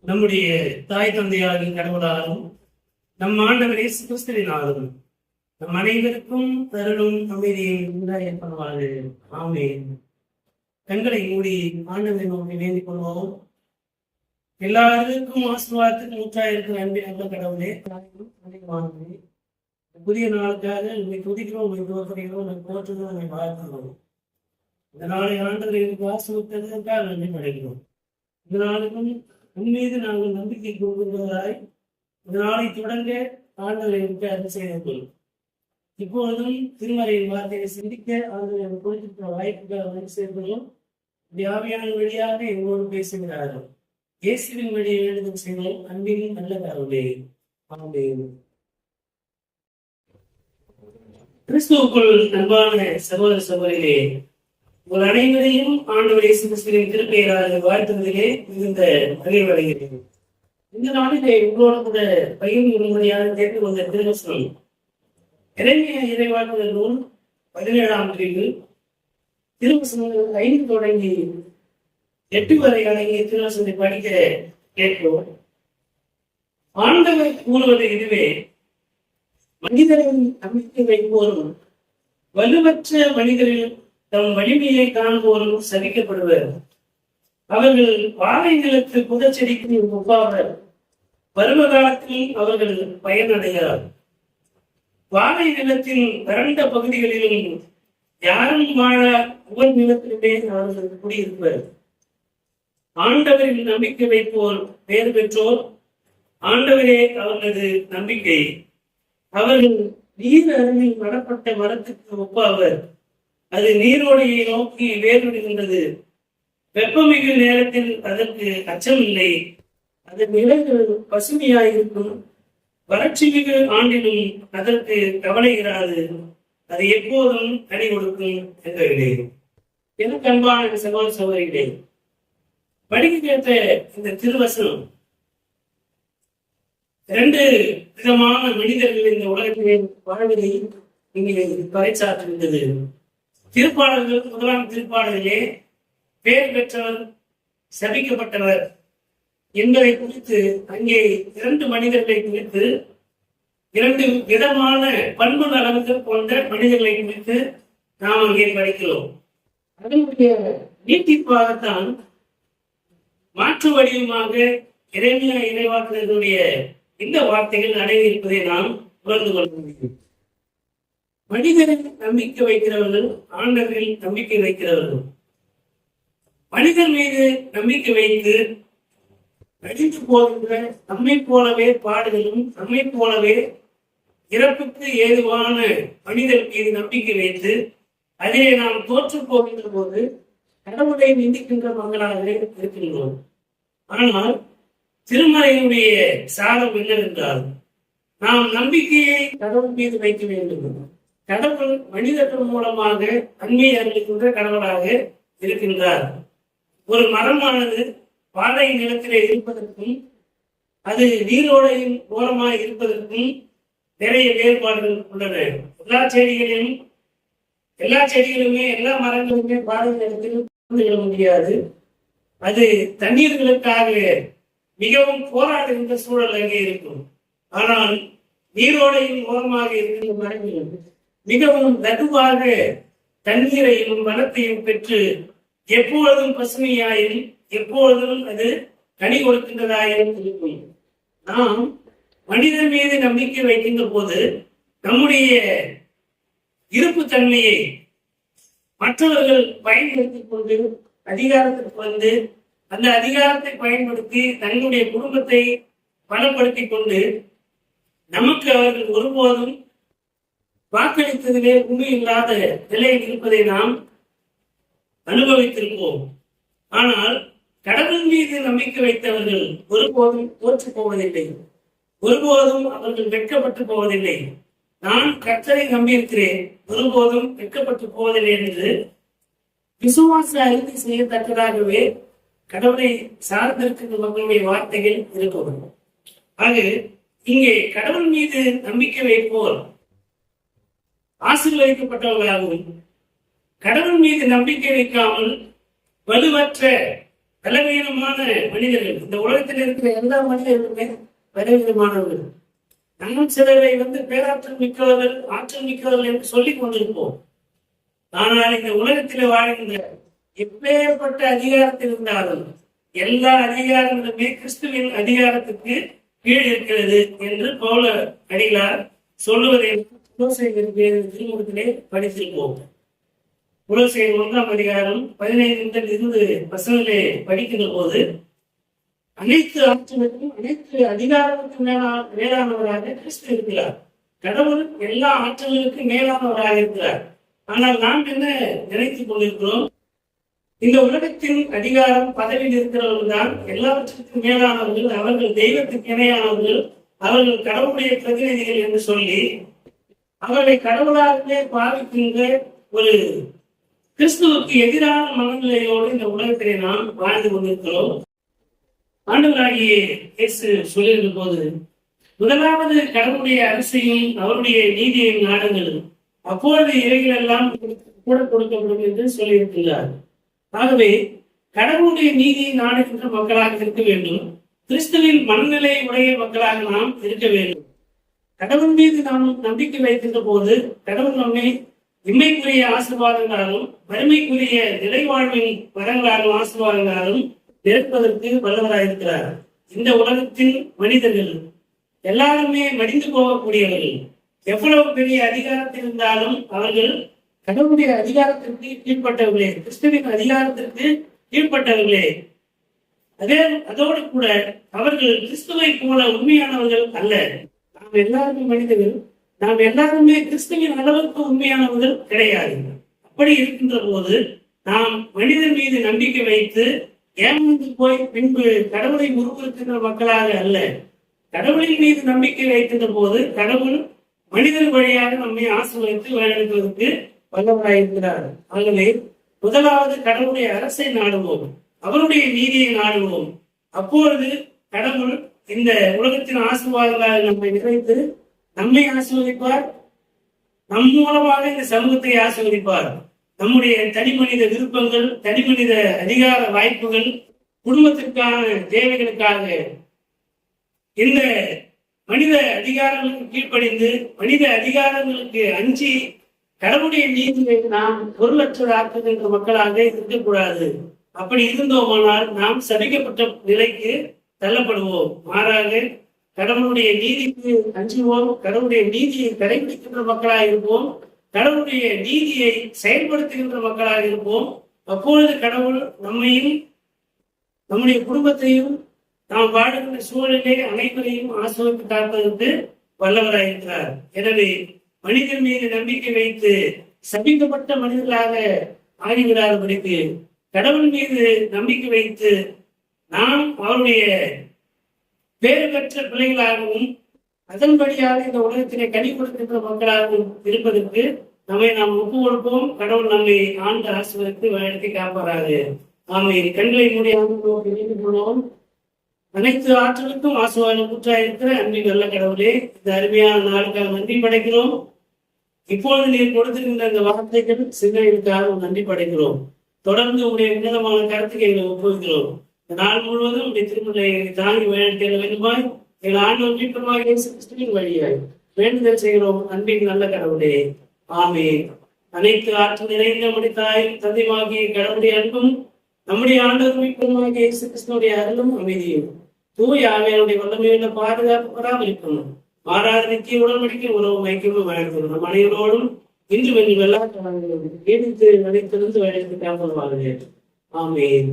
நம்முடைய தாய் தந்தையாகிய கடவுளாலும் நம் ஆண்டவரே இயேசு கிறிஸ்துவினாலும் நம் அனைவருக்கும் தருளும் அமைதியை உண்டாயிருப்பதாக ஆமே கண்களை மூடி ஆண்டவரை நோக்கி வேண்டிக் கொள்வோம். எல்லாருக்கும் ஆசீர்வாதத்துக்கு ஊற்றாயிருக்கிற அன்பு நல்ல கடவுளே. தாயும் புதிய நாளுக்காக உண்மை துதிக்கிறோம் உண்மை தோற்கிறோம் உண்மை போற்றுகிறோம் உண்மை வாழ்த்துகிறோம். இந்த நாளை ஆண்டவர் எனக்கு நன்றி படைக்கிறோம் இதனாலும் உன்மீது உன் மீது நாங்கள் நம்பிக்கை கொள்கின்றவராய் இந்த தொடங்க ஆண்டவரை எனக்கு அருள் செய்தீர்கள். இப்பொழுதும் திருமறையின் வார்த்தையை சிந்திக்க ஆண்டவர் எனக்கு கொடுத்திருக்கிற வாய்ப்புகள் வந்து சேர்ந்தோம் வியாபியான வழியாக எங்களோடு பேசுகிறார்கள். இயேசுவின் வழியை வேண்டுதல் செய்தோம். அன்பின் நல்ல கடவுளே ஆமென். கிறிஸ்துவுக்குள் அன்பான சகோதர சகோதரிகளே உங்கள் அனைவரையும் ஆண்டவர் இயேசு கிறிஸ்துவின் திருப்பெயராக வாழ்த்துவதிலே மிகுந்த மகிழ்வடைகிறேன் இந்த நாளிலே உங்களோட கூட பகிர்ந்து கொள்ளும்படியாக கேட்டு வந்த திருவசனம். இறைமைய இறைவாழ்வுகள் நூல் பதினேழாம் பிரிவு. திருவசனங்கள் ஐந்து தொடங்கி எட்டு வரை அடங்கிய திருவசனத்தை படிக்க கேட்போம். ஆண்டவர் கூறுவது இதுவே மனிதரின் அமைத்து வைப்போரும் வலுவற்ற மனிதரில் தம் வலிமையை காண்போரும் சபிக்கப்படுவர் அவர்கள் வாழை நிலத்து புதச்செடிக்கு ஒப்பாவர். பருவ காலத்தில் அவர்கள் பயனடைகிறார் வாழை நிலத்தில் வறண்ட பகுதிகளிலும் யாரும் வாழ உவல் நிலத்திலுமே அவர்கள் குடியிருப்பர். ஆண்டவரில் நம்பிக்கை வைப்போர் பேர் பெற்றோர் ஆண்டவரே அவர்களது நம்பிக்கை. அவர்கள் நீர் அருகில் நடப்பட்ட மரத்துக்கு ஒப்பாவர். அது நீரோடையை நோக்கி வேறுவிடுகின்றது வெப்பமிகு நேரத்தில் அதற்கு அச்சம் இல்லை அது நிலைகள் பசுமையாயிருக்கும். வறட்சி மிகு ஆண்டிலும் அதற்கு கவலை இராது. அது எப்போதும் கனி கொடுக்கும் என்கிறே எனக்கு அன்பான சகோதர சகோதரிகளே படிக்க கேட்ட இந்த திருவசனம் இரண்டு விதமான மனிதர்கள் இந்த உலகத்திலே வாழ்வதை இங்கே பறைச்சாற்றுகின்றது திருப்பாளர்கள் முதலாம் திருப்பாடலிலே பேர் பெற்றவர் சபிக்கப்பட்டவர். என்பதை குறித்து அங்கே இரண்டு மனிதர்களை குறித்து இரண்டு விதமான பண்பு நலன்கள் போன்ற மனிதர்களை குறித்து நாம் அங்கே படிக்கிறோம். அதனுடைய நீட்டிப்பாகத்தான் மாற்று வடிவமாக இறைமையா இறைவாக்குடைய இந்த வார்த்தைகள் அடங்கியிருப்பதை நாம் உணர்ந்து கொள்ள முடியும். மனிதரில் நம்பிக்கை வைக்கிறவர்கள் ஆண்டவரில் நம்பிக்கை வைக்கிறவர்கள். மனிதர் மீது நம்பிக்கை வைத்து நடித்து போகின்ற நம்மை போலவே பாடுகளும் நம்மை போலவே இறப்புக்கு ஏதுவான மனிதர் மீது நம்பிக்கை வைத்து அதிலே நாம் தோற்று போகின்ற போது கடவுளை நிந்திக்கின்ற மக்களாக இருக்கின்றோம். ஆனால் திருமலையினுடைய சாரம் என்னவென்றால் நாம் நம்பிக்கையை கடவுள் மீது வைக்க வேண்டும். கடவுள் மனிதர்கள் மூலமாக அண்மையை அறிவிக்கின்ற கடவுளாக இருக்கின்றார். ஒரு மரமானது பாறை நிலத்திலே இருப்பதற்கும் அது நீரோடையின் ஓரமாக இருப்பதற்கும் நிறைய வேறுபாடுகள் உள்ளன. எல்லா செடிகளிலும் எல்லா செடிகளுமே எல்லா மரங்களுமே பாறை நிலத்தில் கொள்ள முடியாது. அது தண்ணீர்களுக்காக மிகவும் போராடுகின்ற சூழல் அங்கே இருக்கும். ஆனால் நீரோடையின் ஓரமாக இருக்கின்ற மரங்கள் மிகவும் நடுவாக தண்ணீரையும் வனத்தையும் பெற்று எப்பொழுதும் பசுமையாயில் எப்பொழுதும் அது கனி கொடுக்கின்றதாயும் இருக்கும் நாம் மனிதன் மீது நம்பிக்கை வைக்கின்ற போது நம்முடைய இருப்பு தன்மையை மற்றவர்கள் பயன்படுத்திக் கொண்டு அதிகாரத்திற்கு வந்து அந்த அதிகாரத்தை பயன்படுத்தி தன்னுடைய குடும்பத்தை பலப்படுத்திக் கொண்டு நமக்கு அவர்கள் ஒருபோதும் வாக்களித்ததிலே உண்மை இல்லாத நிலையில் இருப்பதை நாம் அனுபவித்திருப்போம். ஆனால் கடவுள் மீது நம்பிக்கை வைத்தவர்கள் ஒருபோதும் தோற்று போவதில்லை. ஒருபோதும் அவர்கள் வெட்கப்பட்டு போவதில்லை. நான் கர்த்தரை நம்பியிருக்கிறேன். ஒருபோதும் வெட்கப்பட்டு போவதில்லை என்று விசுவாச அறிந்து செய்யத்தக்கதாகவே கடவுளை சார்ந்திருக்கின்ற மக்களுடைய வார்த்தைகள் இருக்கும் ஆக இங்கே கடவுள் மீது நம்பிக்கை வைப்போர் ஆசீர்வதிக்கப்பட்டவர்களாகவும் கடவுள் மீது நம்பிக்கை வைக்காமல் வலுவற்ற பலவீனமான மனிதர்கள் இந்த உலகத்தில் இருக்கிற எல்லா மனிதர்களுமே பலவீனமானவர்கள். நாம் சிலரை வந்து பேராற்றல் மிக்கவர்கள் ஆற்றல் மிக்கவர்கள் என்று சொல்லிக் கொண்டிருப்போம். ஆனால் இந்த உலகத்தில் வாழ்கின்ற எப்பேற்பட்ட அதிகாரத்தில் இருந்தாலும் எல்லா அதிகாரங்களுமே கிறிஸ்துவின் அதிகாரத்துக்கு கீழ் இருக்கிறது என்று பௌல அடிகளார் சொல்லுவதை திருமுகத்திலே படித்திருப்போம் குலசேகர் ஒன்றாம் அதிகாரம் பதினைந்து முதல் இருபது வசனங்களே படிக்கின்ற போது அனைத்து ஆற்றலுக்கும் அனைத்து அதிகாரத்துக்கும் மேலா மேலானவராக கிறிஸ்து இருக்கிறார். கடவுள் எல்லா ஆற்றல்களுக்கும் மேலானவராக இருக்கிறார். ஆனால் நாம் என்ன நினைத்துக் கொண்டிருக்கிறோம்? இந்த உலகத்தின் அதிகாரம் பதவியில் இருக்கிறவர்கள் தான் எல்லாவற்றுக்கும் மேலானவர்கள் அவர்கள் தெய்வத்துக்கு இணையானவர்கள் அவர்கள் கடவுளுடைய பிரதிநிதிகள் என்று சொல்லி அவர்களை கடவுளாகவே பாவிக்கின்ற ஒரு கிறிஸ்துவுக்கு எதிரான மனநிலையோடு இந்த உலகத்திலே நாம் வாழ்ந்து கொண்டிருக்கிறோம். ஆண்டவராகிய இயேசு சொல்லியிருந்த போது முதலாவது கடவுளுடைய அரசையும் அவருடைய நீதியையும் நாடுங்கள். அப்பொழுது இவைகள் எல்லாம் கூட கொடுக்கப்படும் என்று சொல்லியிருக்கிறார் ஆகவே கடவுளுடைய நீதியை நாடுகின்ற மக்களாக இருக்க வேண்டும். கிறிஸ்துவின் மனநிலை உடைய மக்களாக நாம் இருக்க வேண்டும். கடவுள் மீது நாம் நம்பிக்கை வைக்கின்ற போது கடவுள் நம்மை இம்மைக்குரிய ஆசீர்வாதங்களாலும் வறுமைக்குரிய நிலைவாழ்வின் வரங்களாலும் ஆசீர்வாதங்களாலும் நிரப்பதற்கு வல்லவராயிருக்கிறார். இந்த உலகத்தின் மனிதர்கள் எல்லாருமே மடிந்து போகக்கூடியவர்கள். எவ்வளவு பெரிய அதிகாரத்தில் இருந்தாலும் அவர்கள் கடவுளுடைய அதிகாரத்திற்கு கீழ்பட்டவர்களே கிறிஸ்துவின் அதிகாரத்திற்கு கீழ்பட்டவர்களே அதே அதோடு கூட அவர்கள் கிறிஸ்துவை போல உண்மையானவர்கள் அல்ல. நாம் எல்லாருமே மனிதர்கள் நாம் எல்லாருமே கிறிஸ்துவின் அளவுக்கு உண்மையானவர்கள் கிடையாது. அப்படி இருக்கின்ற போது நாம் மனிதன் மீது நம்பிக்கை வைத்து ஏமாந்து போய் பின்பு கடவுளை முறுக்கிருக்கின்ற மக்களாக அல்ல. கடவுளின் மீது நம்பிக்கை வைக்கின்ற போது கடவுள் மனிதன் வழியாக நம்மை ஆசிர்வதித்து வழிநடத்துவதற்கு வல்லவராயிருக்கிறார். ஆகவே முதலாவது கடவுளுடைய அரசை நாடுவோம். அவருடைய நீதியை நாடுவோம். அப்பொழுது கடவுள் இந்த உலகத்தின் ஆசீர்வாதங்களால் நம்மை நிறைத்து நம்மை ஆசீர்வதிப்பார். நம் மூலமாக இந்த சமூகத்தை ஆசீர்வதிப்பார். நம்முடைய தனி மனித விருப்பங்கள் தனி மனித அதிகார வாய்ப்புகள் குடும்பத்திற்கான தேவைகளுக்காக இந்த மனித அதிகாரங்களுக்கு கீழ்ப்படிந்து மனித அதிகாரங்களுக்கு அஞ்சி கடவுளுடைய நீதியை நாம் பொருளற்றதாக்குகின்ற மக்களாக இருக்கக்கூடாது. அப்படி இருந்தோமானால் நாம் சபிக்கப்பட்ட நிலைக்கு தள்ளப்படுவோம். மாறாக கடவுளுடைய நீதிக்கு அஞ்சுவோம். கடவுளுடைய நீதியை கடைபிடிக்கின்ற மக்களாக இருப்போம். கடவுளுடைய நீதியை செயல்படுத்துகின்ற மக்களாக இருப்போம். அப்பொழுது கடவுள் நம்மையும் நம்முடைய குடும்பத்தையும் நாம் வாழுகின்ற சூழலிலே அனைவரையும் ஆசிர்வதித்து காப்பதற்கு வல்லவராயிருக்கிறார் எனவே மனிதன் மீது நம்பிக்கை வைத்து சபிக்கப்பட்ட மனிதர்களாக ஆகிவிடாதபடிக்கு கடவுள் மீது நம்பிக்கை வைத்து நாம் அவருடைய பேறு பெற்ற பிள்ளைகளாகவும் அதன்படியாக இந்த உலகத்திலே கனி கொடுக்கின்ற மக்களாகவும் இருப்பதற்கு நம்மை நாம் ஒப்பு கொடுப்போம். கடவுள் நம்மை ஆண்டு ஆசிர்வதித்து வழிநடத்தி காப்பாராது. நாம கண்களை மூடி அனைத்து ஆற்றலுக்கும் ஆசுவான கூற்றாயிருக்கிற அன்பின் நல்ல கடவுளே இந்த அருமையான நாளுக்காக நன்றி படைக்கிறோம். இப்பொழுது நீர் கொடுத்திருக்கின்ற இந்த வார்த்தைகள் சிந்தனைகளுக்காக நன்றி படைக்கிறோம். தொடர்ந்து உங்களுடைய உன்னதமான கருத்துக்கு எங்களை ஒப்புவிக்கிறோம். நாள் முழுவதும் உடைய தாங்கி வேண்டிய வேண்டுமாய். எங்கள் ஆண்டவர் மீட்பமாக இயேசு கிறிஸ்துவின் வழியாய். வேண்டுதல் செய்கிறோம் அன்பின் நல்ல கடவுளே. ஆமே அனைத்து ஆற்றல் நிறைந்த நம்முடைய தாய் தந்தைமாகிய கடவுளுடைய அன்பும் நம்முடைய ஆண்டவர் மீட்புமாகிய இயேசு கிறிஸ்துவனுடைய அருளும் அமைதியும் தூய ஆவியாருடைய வல்லமையுள்ள பாதுகாப்பு பராமரிக்கும் மாறாத நித்திய உடன்படிக்கை உறவு வைக்கவும் வழங்கும் நம் அனைவரோடும் இன்று வெள்ளி வெள்ளாட்டு நீடித்து நடித்திருந்து வழித்து காப்பது ஆமேன்.